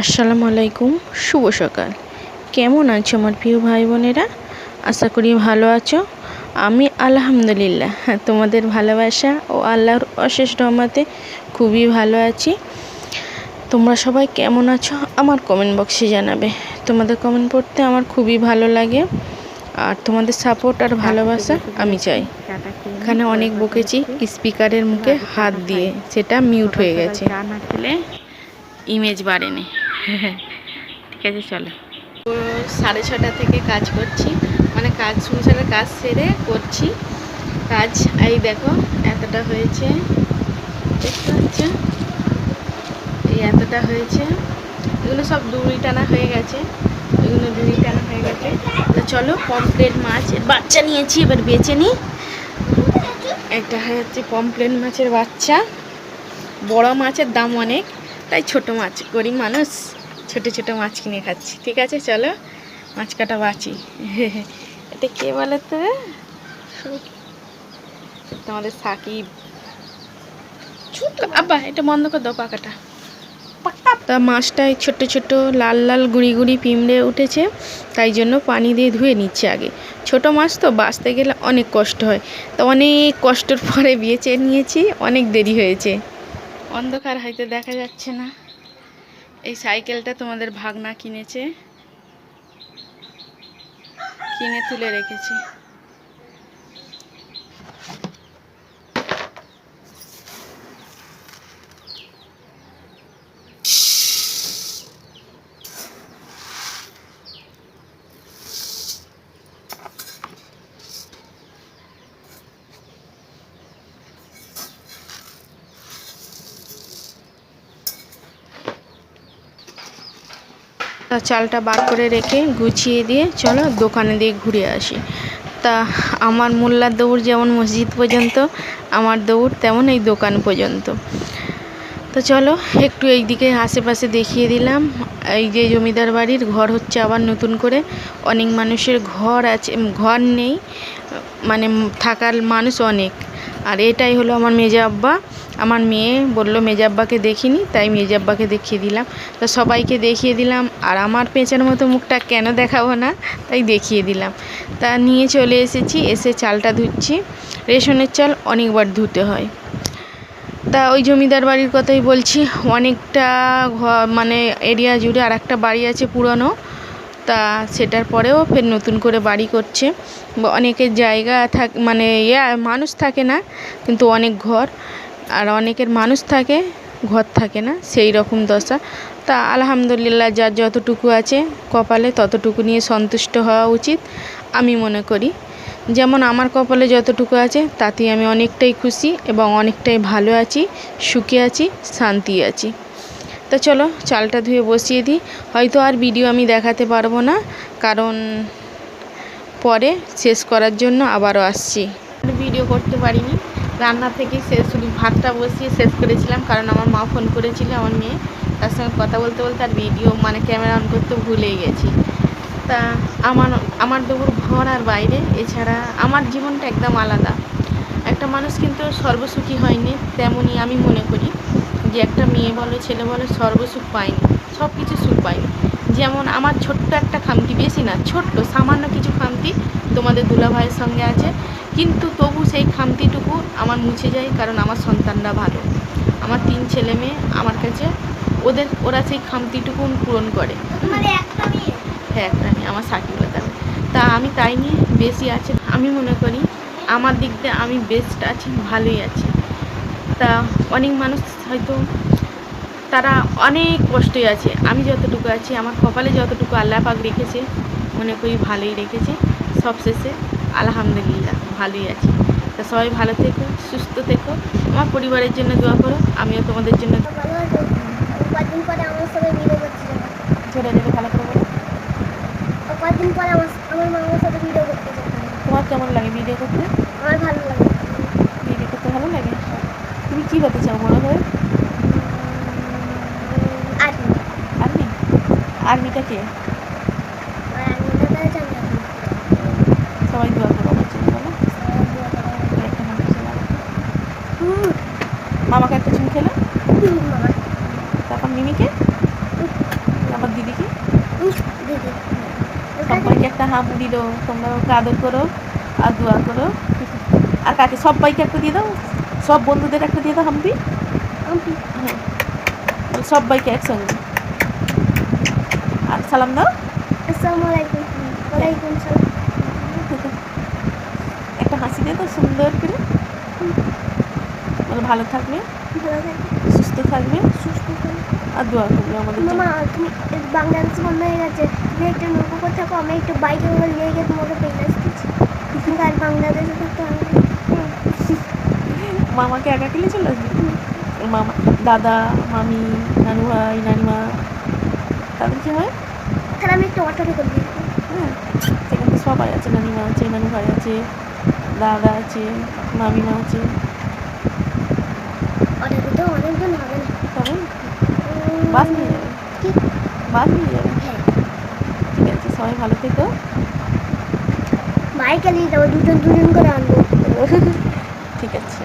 আসসালামু আলাইকুম, শুভ সকাল। কেমন আছো আমার প্রিয় ভাই বোনেরা আশা করি ভালো আছো। আমি আলহামদুলিল্লাহ হ্যাঁ তোমাদের ভালোবাসা ও আল্লাহর অশেষ রহমতে খুবই ভালো আছি। তোমরা সবাই কেমন আছো? আমার কমেন্ট বক্সে জানাবে। তোমাদের কমেন্ট পড়তে আমার খুবই ভালো লাগে। আর তোমাদের সাপোর্ট আর ভালোবাসা আমি চাই। এখানে অনেক বকেছি স্পিকারের মুখে হাত দিয়ে, সেটা মিউট হয়ে গেছে। ইমেজ বাড়েনি। ঠিক আছে চলো। সাড়ে ছটা থেকে কাজ করছি। মানে কাজ সংসারের কাজ সেরে করছি। কাজ এই দেখো এতটা হয়েছে। দেখতে পাচ্ছ? এই এতটা হয়েছে। এগুলো সব দুই টানা হয়ে গেছে। এগুলো দুই টানা হয়ে গেছে। তো চলো পমপ্লেট মাছ বাচ্চা নিয়েছি এবার বেছে নিই একটা হচ্ছে পমপ্লেট মাছের বাচ্চা। বড় মাছের দাম অনেক। তাই ছোট মাছ গরিব মানুষ ছোট ছোট মাছ কিনে খাচ্ছি। ঠিক আছে চলো মাছ কাটা বাঁচি। এটা কে বলে তো? তোমাদের সাকিব। আব্বা এটা বন্ধ করে দাও পাকাটা। তা মাছটায় ছোট ছোট লাল লাল গুড়ি গুড়ি পিমড়ে উঠেছে তাই জন্য পানি দিয়ে ধুয়ে নিচ্ছে আগে। ছোট মাছ তো বাঁচতে গেলে অনেক কষ্ট হয়। তো অনেক কষ্টর পরে বেছে নিয়েছি অনেক দেরি হয়েছে। অন্ধকার হয়তো দেখা যাচ্ছে না। এই সাইকেলটা তোমাদের ভাগনা কিনেছে। কিনে তুলে রেখেছি। তা চালটা বার করে রেখে গুছিয়ে দিয়ে চলো দোকানে দিয়ে ঘুরে আসি। তা আমার মোল্লার দৌড় যেমন মসজিদ পর্যন্ত, আমার দৌড় তেমন এই দোকান পর্যন্ত। তো চলো একটু এই দিকে আশেপাশে দেখিয়ে দিলাম। এই যে জমিদার বাড়ির ঘর হচ্ছে আবার নতুন করে। অনেক মানুষের ঘর আছে, ঘর নেই মানে থাকার মানুষ অনেক। আর এটাই হলো আমার মেজা আব্বা। আমার মেয়ে বলল মেজাব্বাকে দেখিনি, তাই মেজাব্বাকে দেখিয়ে দিলাম। তো সবাইকে দেখিয়ে দিলাম, আর আমার পেঁচার মতো মুখটা কেন দেখাবো না, তাই দেখিয়ে দিলাম। তা নিয়ে চলে এসেছি, এসে চালটা ধুচ্ছি। রেশনের চাল অনেকবার ধুতে হয়। তা ওই জমিদার বাড়ির কথাই বলছি, অনেকটা ঘর মানে এরিয়া জুড়ে আর একটা বাড়ি আছে পুরনো, তা সেটার পরেও ফের নতুন করে বাড়ি করছে। অনেকের জায়গা থাক মানে ইয়ে মানুষ থাকে না, কিন্তু অনেক ঘর। আর অনেকের মানুষ থাকে, ঘর থাকে না, সেই রকম দশা। তা আলহামদুলিল্লাহ যার যতটুকু আছে কপালে ততটুকু নিয়ে সন্তুষ্ট হওয়া উচিত, আমি মনে করি। যেমন আমার কপালে যতটুকু আছে তাতেই আমি অনেকটাই খুশি এবং অনেকটাই ভালো আছি, সুখে আছি, শান্তি আছি। তো চলো, চালটা ধুয়ে বসিয়ে দিই। হয়তো আর ভিডিও আমি দেখাতে পারব না, কারণ পরে শেষ করার জন্য আবারও আসছি। ভিডিও করতে পারিনি। রান্না থেকে শেষ শুধু ভাতটা বসিয়ে শেষ করেছিলাম, কারণ আমার মা ফোন করেছিল আমার মেয়ে। তার সঙ্গে কথা বলতে বলতে আর ভিডিও মানে ক্যামেরা অন করতে ভুলেই গেছি। তা আমার আমার দেবুর ঘর আর বাইরে, এছাড়া আমার জীবনটা একদম আলাদা। একটা মানুষ কিন্তু সর্বসুখী হয়নি, তেমনই আমি মনে করি যে একটা মেয়ে বলো, ছেলে বলো, সর্বসুখ পায়নি সব কিছু সুখ পায়নি। যেমন আমার ছোট্ট একটা খামতি, বেশি না, ছোট্ট, সামান্য কিছু খামতি তোমাদের দুলাভাইয়ের সঙ্গে আছে। কিন্তু তবু সেই খামতিটুকু আমার মুছে যায় কারণ আমার সন্তানরা ভালো। আমার তিন ছেলে মেয়ে আমার কাছে ওদের ওরা সেই খামতিটুকু পূরণ করে। হ্যাঁ একটা মেয়ে আমার সাকিবতা তা আমি তাই নিয়ে বেশি আছে। আমি মনে করি আমার দিক দিয়ে আমি বেস্ট আছি ভালোই আছি। তা অনেক মানুষ হয়তো তারা অনেক কষ্টই আছে। আমি যতটুকু আছি আমার কপালে যতটুকু আল্লাহ পাক রেখেছে মনে করি ভালোই রেখেছে। সবশেষে আলহামদুলিল্লাহ ভালোই আছি। তা সবাই ভালো থেকো সুস্থ থেকো। আমার পরিবারের জন্য দোয়া করো আমিও তোমাদের জন্য ভালো করে বলো। কদিন পরে আমার আমার মামার সাথে ভিডিও করতে তোমার কেমন লাগে ভিডিও করতে? আমার ভালো লাগে। ভিডিও করতে ভালো লাগে? তুমি কী হতে চাও বড় হয়ে আর আর্মি আর্মিটা কে আর জানি সবাই দোয়া করো আমার জন্য বলো একটা মানুষ মামাকে একটা চুম খেলো তারপর মিমিকে হাম দিল তোমরা ওকে আদর করো আর দোয়া করো। আর কাকে? সবাইকে একটা দিয়ে দাও। সব বন্ধুদের একটা দিয়ে দাও হাম্পি। হ্যাঁ। সব বাইকে একসঙ্গে। আর সালাম দাও। একটা হাসি দিয়ে দাও সুন্দর করে। ভালো থাকবে। ভালো থাকবে। সুস্থ থাকবে সুস্থ আর দোয়া করবে আমাদের। মামা তুমি বাংলাদেশ বন্ধ হয়ে গেছে। তুমি একটা নৌকো করে থাকো আমি একটু বাইকে করে নিয়ে গিয়ে তোমাকে পেয়ে আসতেছি কিন্তু আর বাংলাদেশে থাকতে হবে। মামাকে একা কিলে চলে আসবে মামা দাদা মামি নানু ভাই নানিমা তাদের কি হয়? তাহলে আমি একটু অটোতে করে দিই হ্যাঁ সেখানে সবাই আছে নানিমা আছে নানু ভাই আছে দাদা আছে মামিমা আছে। নিয়ে যাবে। নিয়ে ঠিক আছে সবাই ভালো থেকো। বাইকে নিয়ে যাব দুজন দুজন করে আনব। ঠিক আছে